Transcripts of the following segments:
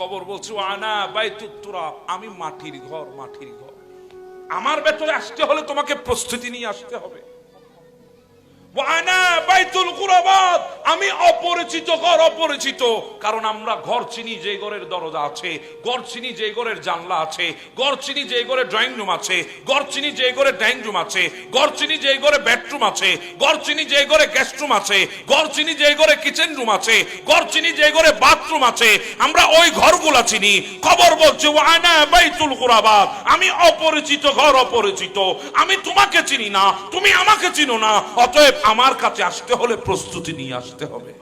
কবর বলছে, আনা বাইতুত্তুরা আমি মাটির ঘর মাটির ঘর। আমার ভেতরে আসতে হলে তোমাকে প্রস্তুতি নিয়ে আসতে হবে। আমি অপরিচিত, ঘর অপরিচিত। কারণ আমরা ঘর চিনি, যে ঘরের দরজা আছে। ঘর চিনি, যে ঘরের জানলা আছে। ঘর চিনি, যে ঘরে ড্রয়িং রুম আছে। ঘর চিনি, যে ঘরে ড্রয়িং রুম আছে। ঘর চিনি, যে ঘরে বেডরুম আছে। ঘর চিনি, যে ঘরে গেস্ট রুম আছে। ঘর চিনি, যে ঘরে কিচেন রুম আছে। ঘর চিনি, যে ঘরে বাথরুম আছে। আমরা ওই ঘরগুলা চিনি। খবর বলছে বাইতুল কুরাবাত। আমি অপরিচিত, ঘর অপরিচিত। আমি তোমাকে চিনি না। তুমি আমাকে চিনো না। অতএব আমার কাছে আসতে হলে প্রস্তুতি নিয়ে আসতে হবে।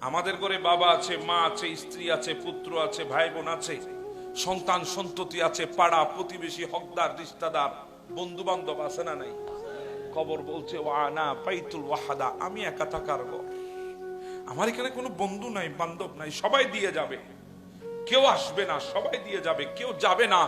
আমাদের ঘরে বাবা আছে, মা আছে, স্ত্রী আছে, পুত্র আছে ভাই বোন আছে, সন্তান সন্ততি আছে, পাড়া, প্রতিবেশী, হকদার রিস্তাদার বন্ধু বান্ধব আছে না নাই? খবর বলছে, ওয়ানা বাইতুল ওয়াহাদা। আমি একা থাকার ঘর। আমার এখানে কোনো বন্ধু নাই, বান্ধব নাই, সবাই দিয়ে যাবে। কেউ আসবে না, সবাই দিয়ে যাবে, কেউ যাবে না,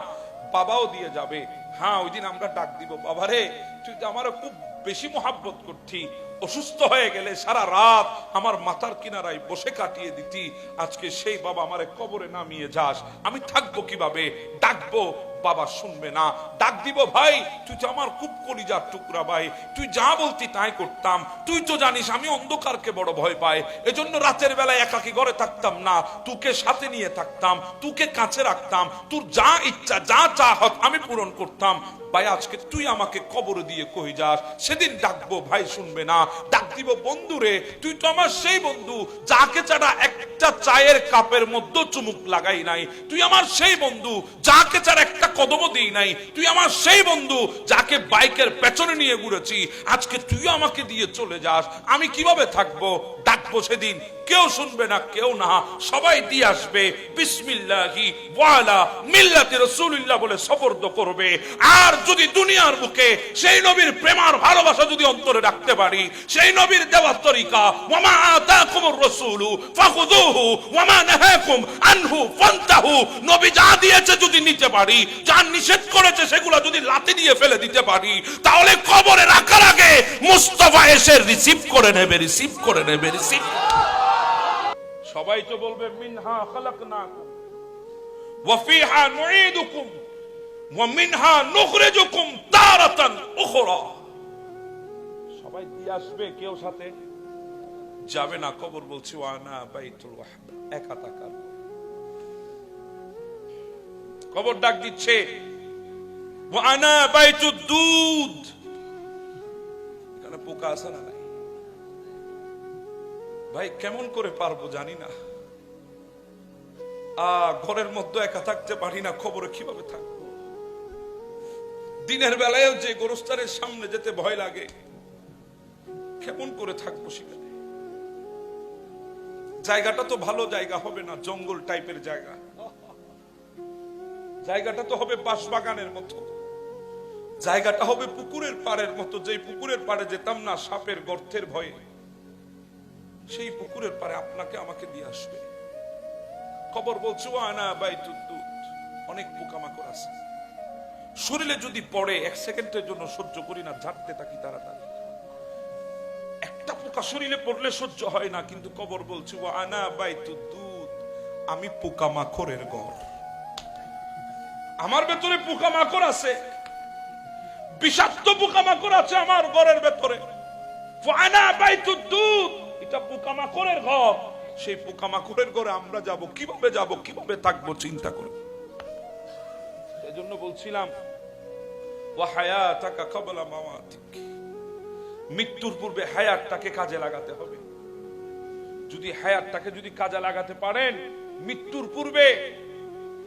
বাবাও দিয়ে যাবে। হ্যাঁ ওই দিন আমরা ডাক দিব, বাবারে, তুই তো আমারও খুব বেশি মোহাব্বত করছি অসুস্থ হয়ে গেলে সারা রাত আমার মাথার কিনারায় বসে কাটিয়ে দিতি, আজকে সেই বাবা আমারে কবরে নামিয়ে যাস, আমি থাকব কীভাবে? ডাকবো বাবা শুনবে না। ডাক দিব, ভাই, তুই তো আমার খুব কলিজার টুকরা ভাই। তুই যা বলতি তাই করতাম। তুই তো জানিস আমি অন্ধকারকে বড় ভয় পাই। এজন্য রাতের বেলায় একাকি ঘরে থাকতাম না। তুকে সাথে নিয়ে থাকতাম। তুকে কাছে রাখতাম। তোর যা ইচ্ছা, যা চাহত আমি পূরণ করতাম। ভাই, আজকে তুই আমাকে কবর দিয়ে কই যাস। সেদিন ডাকবো, ভাই, শুনবে না। ডাক দিব, বন্ধু রে, তুই তো আমার সেই বন্ধু। যাকে ছাড়া একটা চায়ের কাপের মধ্যে চুমুক লাগাই নাই। তুই আমার সেই বন্ধু, যাকে ছাড়া একটা কদমও দিই নাই। তুই আমার সেই বন্ধু, যাকে বাইকের পেছনে নিয়ে ঘুরেছি। আজকে তুই আমাকে দিয়ে চলে যাস। আমি কীভাবে থাকব? ডাকবো সেদিন। কেউ শুনবে না, কেউ না। সবাই দিয়ে আসবে। বিসমিল্লাহি ওয়ালা মিল্লাতে রাসূলুল্লাহ বলে সবর্দ করবে। আর যদি দুনিয়ার বুকে সেই নবীর প্রেমার ভালোবাসা যদি অন্তরে রাখতে পারি, সেই নবীর দেওয়া তরিকা ওয়ামা আতাকুমুর রাসূলু ফাখুযুহু ওয়ামা নাহাকুম, আনহু ফান্তাহু। নবী যা দিয়েছে যদি নিতে পারি, যা নিষেধ করেছে সেগুলো যদি লাথি দিয়ে ফেলে দিতে পারি, তাহলে কবরে রাখার আগে মুস্তাফা এসে রিসিভ করে নেবে রিসিভ করে নেবে রিসিভ সবাই তো বলবে, মিনহা খালাকনাকুম, ওয়া ফিহা নুঈদুকুম, ওয়া মিনহা নুখরিজুকুম তারাতান উখরা। সবাই দিয়ে আসবে কেউ সাথে? যাবে না, কবর বলছি একা কবর ডাক দিচ্ছে দুধ এখানে পোকা আছে না নাই? ভাই, কেমন করে পারব জানি না। আ, ঘরের মধ্যে একা থাকতে পারি না খবরে কীভাবে থাকব? দিনের বেলায়ও যে গোরস্তারের সামনে যেতে ভয় লাগে, কেমন করে থাকব সেখানে? জায়গাটা তো ভালো জায়গা, হবে না জঙ্গল টাইপের জায়গা। জায়গাটা তো হবে বাঁশবাগানের মতো। জায়গাটা হবে পুকুরের পাড়ের মতো যে পুকুরের পাড়ে যেতাম না সাপের গর্তের ভয়ে। সেই পুকুরের পারে আপনাকে আমাকে দিয়ে আসবে। খবর বলছো আনা বাইতুদ দুধ। অনেক পোকামাকড় আছে। শরীরে যদি পড়ে, এক সেকেন্ডের জন্য সহ্য করি না, ঝাড়তে থাকি তাড়াতাড়ি। পোকা শরীরে পড়লে সহ্য হয় না, কিন্তু কবর বলছে ও আনা বাইতুদ দুধ, আমি পোকামাকড়ের ঘর আমার ভেতরে পোকামাকড় আছে, বিষাক্ত পোকামাকড় আছে আমার ঘরের ভেতরে। বাইতুদ দুধ, এটা পোকামাকড়ের ঘর। সেই পোকামাকড়ের ঘরে আমরা যাব, কীভাবে যাব, কীভাবে থাকব চিন্তা করে। এজন্য বলছিলাম, ওয়া হায়াতাকা ক্বাবলা মামাতিক মৃত্যুর পূর্বে হায়াতটাকে কাজে লাগাতে হবে। যদি হায়াতটাকে যদি কাজে লাগাতে পারেন, মৃত্যুর পূর্বে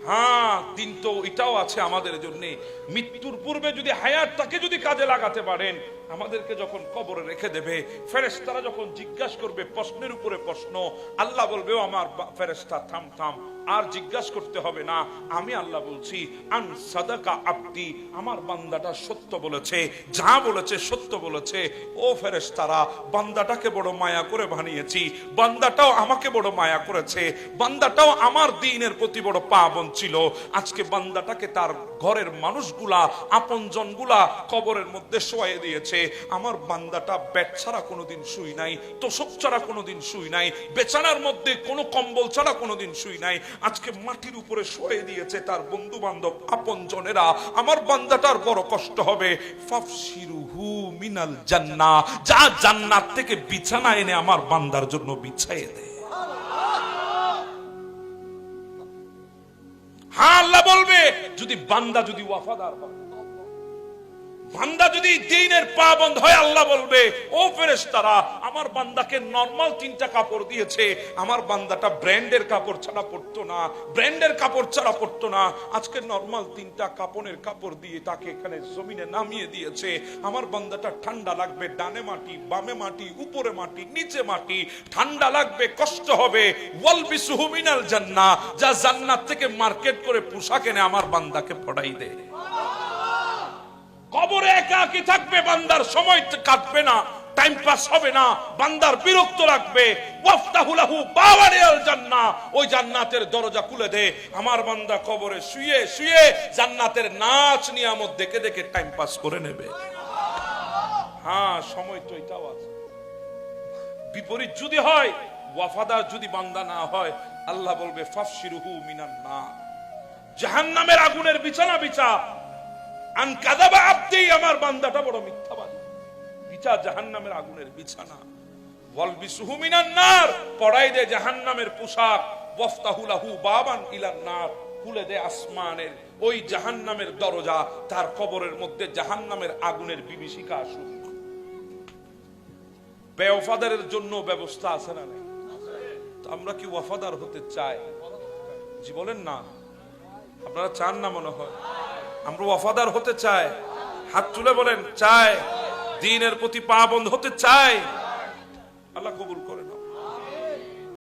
হ্যাঁ দিন তো এটাও আছে আমাদের জন্য। মৃত্যুর পূর্বে যদি হায়াতটাকে যদি কাজে লাগাতে পারেন, আমাদেরকে যখন কবরে রেখে দেবে, ফেরেশতারা যখন জিজ্ঞাসা করবে প্রশ্নের উপরে প্রশ্ন, আল্লাহ বলবে আমার ফেরেস্তা থাম থাম। আর জিজ্ঞাসা করতে হবে না, আমি আল্লাহ বলছি, আন সাদাকা আব্দি, আমার বান্দাটা সত্য বলেছে, যা বলেছে সত্য বলেছে। ও ফেরেশতারা, বান্দাটাকে বড় মায়া করে বানিয়েছি, বান্দাটাও আমাকে বড় মায়া করেছে, বান্দাটাও আমার দিনের প্রতি বড় পাবন ছিল। আজকে বান্দাটাকে তার ঘরের মানুষগুলা, আপনজনগুলা কবরের মধ্যে শোয়ে দিয়েছে। আমার বান্দাটা বেড ছাড়া কোনোদিন শুই নাই, তোষক ছাড়া কোনোদিন শুই নাই, বেচানার মধ্যে কোনো কম্বল ছাড়া কোনোদিন শুই নাই। আজকে মাটির উপরে শোয়ে দিয়েছে তার বন্ধু বান্ধব আপন জনেরা আমার বান্দাটার বড় কষ্ট হবে। মিনাল জান্না। যা জান্নাত থেকে বিছানা এনে আমার বান্দার জন্য বিছাইয়ে দেয় হ্যাঁ আল্লাহ বলবে, যদি বান্দা যদি ওয়াফাদার হয়। বান্দা যদি দিনের পা বন্ধ হয়, আল্লাহ বলবে, ও ফেরেশতারা, আমার বান্দাকে নরমাল তিনটা কাপড় দিয়েছে। আমার বান্দাটা ব্র্যান্ডের কাপড় ছাড়া পড়তো না ব্র্যান্ডের কাপড় ছাড়া পড়তো না। আজকে নরমাল তিনটা কাপড়ের কাপড় দিয়ে তাকে এখানে জমিনে নামিয়ে দিয়েছে। আমার বান্দাটা ঠান্ডা লাগবে, ডানে মাটি, বামে মাটি, উপরে মাটি, নিচে মাটি। ঠান্ডা লাগবে, কষ্ট হবে। ওয়াল বিসুহু মিনাল জান্নাহ, যা জান্নাত থেকে মার্কেট করে পোশাক এনে আমার বান্দাকে পড়াই দেয় কবরে একাকি থাকবে? বান্দার সময় কাটবে না টাইম পাস হবে না, বান্দার বিরক্ত লাগবে। ওয়াফতাহুলাহু বাওয়ারিয়াল জান্নাহ। ওই জান্নাতের দরজা খুলে দে। আমার বান্দা কবরে শুয়ে শুয়ে জান্নাতের নাচ নিয়ামত দেখে দেখে টাইম পাস করে নেবে। হ্যাঁ সময় তো এটাও আছে। বিপরীত যদি হয় ওয়াফাদার যদি বান্দা না হয়, আল্লাহ বলবে ফাফসিরুহু মিনান না জাহান্নামের আগুনের বিছানা বিছা আমার বান্দাটা বড় বিছা জাহান্নামের আগুনের বিছানা। পড়াই দে জাহান্নামের পোশাক। ওয়াফতাহুলাহু বাবান খুলে দে আসমানের ওই জাহান্নামের দরজা, তার কবরের মধ্যে জাহান্নামের আগুনের বিভীষিকা আসুক। বেওফাদারের জন্য ব্যবস্থা আছে না আমরা কি ওয়াফাদার হতে চাই? জি বলেন না। আপনারা চান না মনে হয়? আমরা ওয়াফাদার হতে চাই। হাত তুলে বলেন, চাই। দিনের প্রতি পা বন্ধ হতে চাই। আল্লাহ কবুল